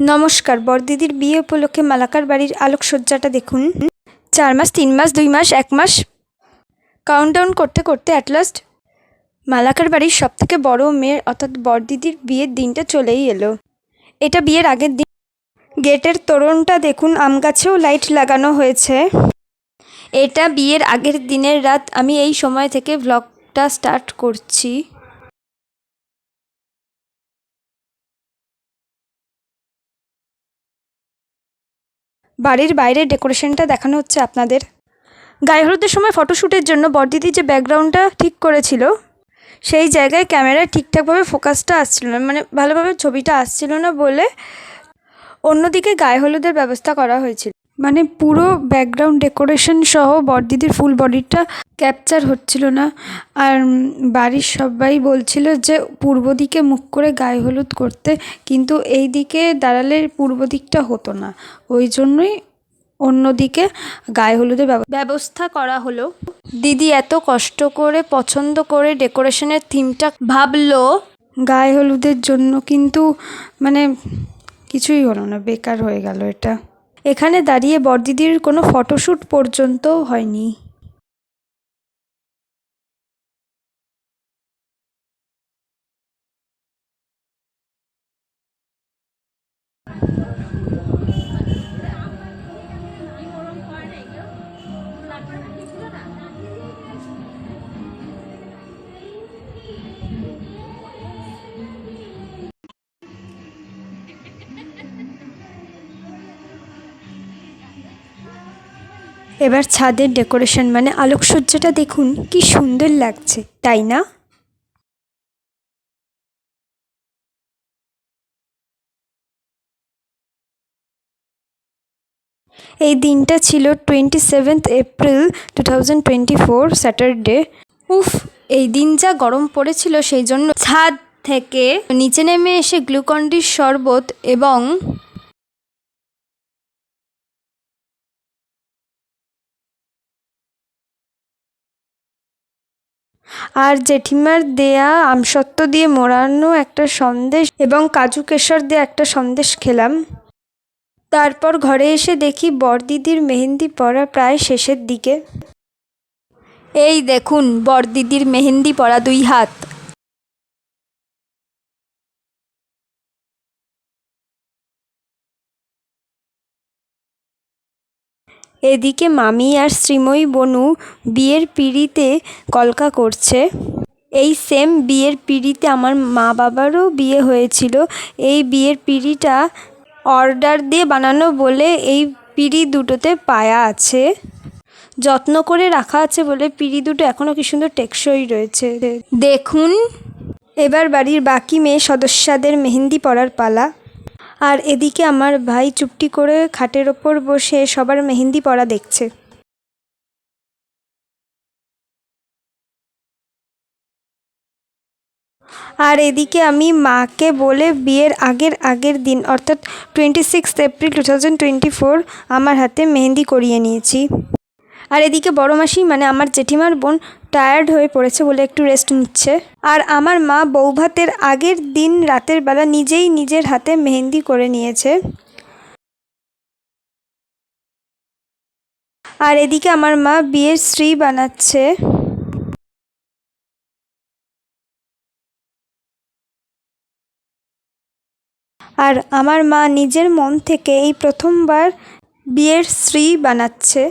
নমস্কার বড়দিদির বিয়ে উপলক্ষে মালাকার বাড়ির আলোকসজ্জাটা দেখুন। চার মাস, তিন মাস, দুই মাস, এক মাস? কাউন্টডাউন করতে করতে অ্যাট লাস্ট মালাকার বাড়ির সব থেকে বড় মেয়ের, অর্থাৎ বড়দিদির বিয়ের দিনটা চলেই এলো। এটা বিয়ের আগের দিন। গেটের তোরণটা দেখুন, আম গাছেও লাইট লাগানো হয়েছে। এটা বিয়ের আগের দিনের রাত। আমি এই সময় থেকে ভ্লগটা স্টার্ট করছি। বাড়ির বাইরের ডেকোরেশনটা দেখানো হচ্ছে আপনাদের। গায়ে হলুদের সময় ফটোশ্যুটের জন্য বড়দিদি যে ব্যাকগ্রাউন্ডটা ঠিক করেছিল, সেই জায়গায় ক্যামেরা ঠিকঠাকভাবে ফোকাসটা আসছিল না মানে ভালোভাবে ছবিটা আসছিল না বলে অন্যদিকে গায়ে হলুদের ব্যবস্থা করা হয়েছিল। মানে পুরো ব্যাকগ্রাউন্ড ডেকোরেশন সহ বড়দিদির ফুল বডিটা ক্যাপচার হচ্ছিল না। আর বাড়ির সবাই বলছিল যে পূর্ব দিকে মুখ করে গায়ে হলুদ করতে, কিন্তু এই দিকে দাঁড়ালে পূর্ব দিকটা হতো না। ওই জন্যই অন্যদিকে গায়ে হলুদের ব্যবস্থা করা হলো। দিদি এত কষ্ট করে, পছন্দ করে ডেকোরেশনের থিমটা ভাবলো। গায়ে হলুদের জন্য কিন্তু মানে কিছুই হলো না, বেকার হয়ে গেল এটা। এখানে দাঁড়িয়ে বড়দিদির কোনো ফটোশ্যুট পর্যন্ত হয়নি। এবার ছাদের ডেকোরেশন মানে আলোকসজ্জাটা দেখুন, কি সুন্দর লাগছে, তাই না? এই দিনটা ছিল twenty seventh April two thousand twenty four Saturday উফ, এই দিন যা গরম পড়েছিল সেই জন্য ছাদ থেকে নিচে নেমে এসে গ্লুকন্ডির শরবত এবং আর জেঠিমার দেয়া আমসত্ত্ব দিয়ে মোড়ানো একটা সন্দেশ এবং কাজু কেশর দিয়ে একটা সন্দেশ খেলাম। তারপর ঘরে এসে দেখি বরদিদির মেহেন্দি পরা প্রায় শেষের দিকে। এই দেখুন, বরদিদির মেহেন্দি পরা দুই হাত। এদিকে মামি আর শ্রীময়ী বনু বিয়ের পিঁড়িতে কলকা করছে। এই সেম বিয়ের পিঁড়িতে আমার মা বাবারও বিয়ে হয়েছিল। এই বিয়ের পিঁড়িটা অর্ডার দিয়ে বানানো বলে এই পিঁড়ি দুটোতে পায়া আছে। যত্ন করে রাখা আছে বলে পিঁড়ি দুটো এখনও কি সুন্দর টেকসই রয়েছে। দেখুন, এবার বাড়ির বাকি মেয়ে সদস্যদের মেহেন্দি পরার পালা। আর এদিকে আমার ভাই চুপটি করে খাটের ওপর বসে সবার মেহেন্দি পরা দেখছে। আর এদিকে আমি মাকে বলে বিয়ের আগের আগের দিন, অর্থাৎ twenty six April two thousand twenty four আমার হাতে মেহেন্দি করিয়ে নিয়েছি। আর এদিকে বড় মাসি মানে আমার জেঠিমার বোন টায়ার্ড হয়ে পড়েছে বলে একটু রেস্ট নিচ্ছে। আর আমার মা বৌভাতের আগের দিন রাতের বেলা নিজেই নিজের হাতে মেহেন্দি করে নিয়েছে। আর এদিকে আমার মা বিয়ের শ্রী বানাচ্ছে। আর আমার মা নিজের মন থেকে এই প্রথমবার বিয়ের শ্রী বানাচ্ছে।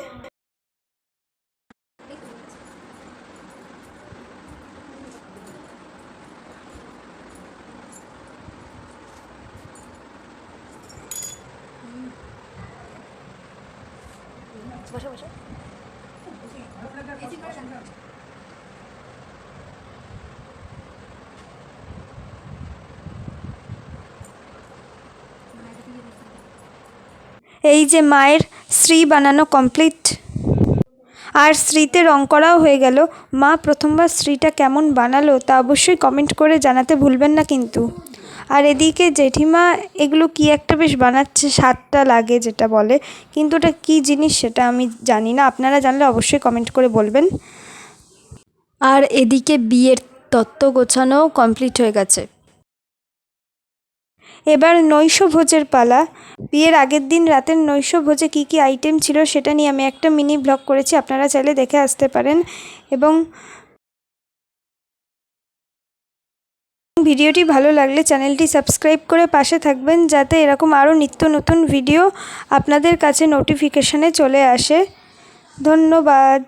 এই যে মায়ের শ্রী বানানো কমপ্লিট আর শ্রীতে রং করাও হয়ে গেল। মা প্রথমবার শ্রীটা কেমন বানালো তা অবশ্যই কমেন্ট করে জানাতে ভুলবেন না কিন্তু। আর এদিকে জেঠিমা এগুলো কি একটা বেশ বানাচ্ছে স্বাদটা লাগে যেটা বলে। কিন্তু ওটা কী জিনিস সেটা আমি জানি না। আপনারা জানলে অবশ্যই কমেন্ট করে বলবেন। আর এদিকে বিয়ের তত্ত্ব গোছানোও কমপ্লিট হয়ে গেছে। এবার নৈশ ভোজের পালা। বিয়ের আগের দিন রাতের নৈশ ভোজে কী কী আইটেম ছিল সেটা নিয়ে আমি একটা মিনি ব্লগ করেছি আপনারা চাইলে দেখে আসতে পারেন। এবং ভিডিওটি ভালো লাগলে চ্যানেলটি সাবস্ক্রাইব করে পাশে থাকবেন যাতে এরকম আরও নিত্য নতুন ভিডিও আপনাদের কাছে নোটিফিকেশানে চলে আসে। ধন্যবাদ।